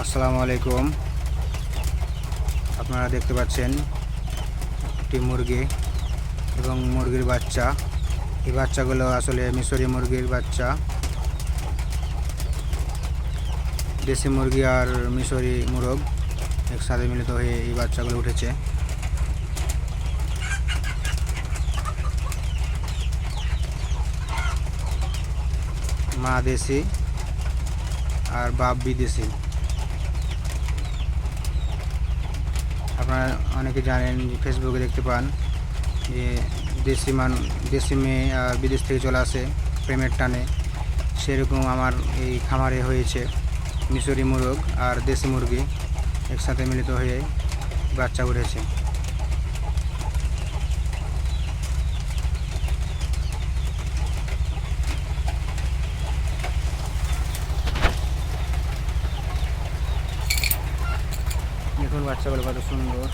আসসালামু আলাইকুম। আপনারা দেখতে পাচ্ছেন একটি মুরগি এবং মুরগির বাচ্চা। এই বাচ্চাগুলো আসলে মিশরি মুরগির বাচ্চা। দেশি মুরগি আর মিশরি মুরগ একসাথে মিলিত হয়ে এই বাচ্চাগুলো উঠেছে। মা দেশি আর বাপ বিদেশি। আপনারা অনেকে জানেন ফেসবুকে দেখতে পান যে দেশি মান দেশি মেয়ে বিদেশ থেকে চলে আসে প্রেমের টানে। সেরকম আমার এই খামারে হয়েছে মিশরি মুরগ আর দেশি মুরগি একসাথে মিলিত হয়ে বাচ্চা উঠেছে। দেখুন বাচ্চাগুলো কত সুন্দর।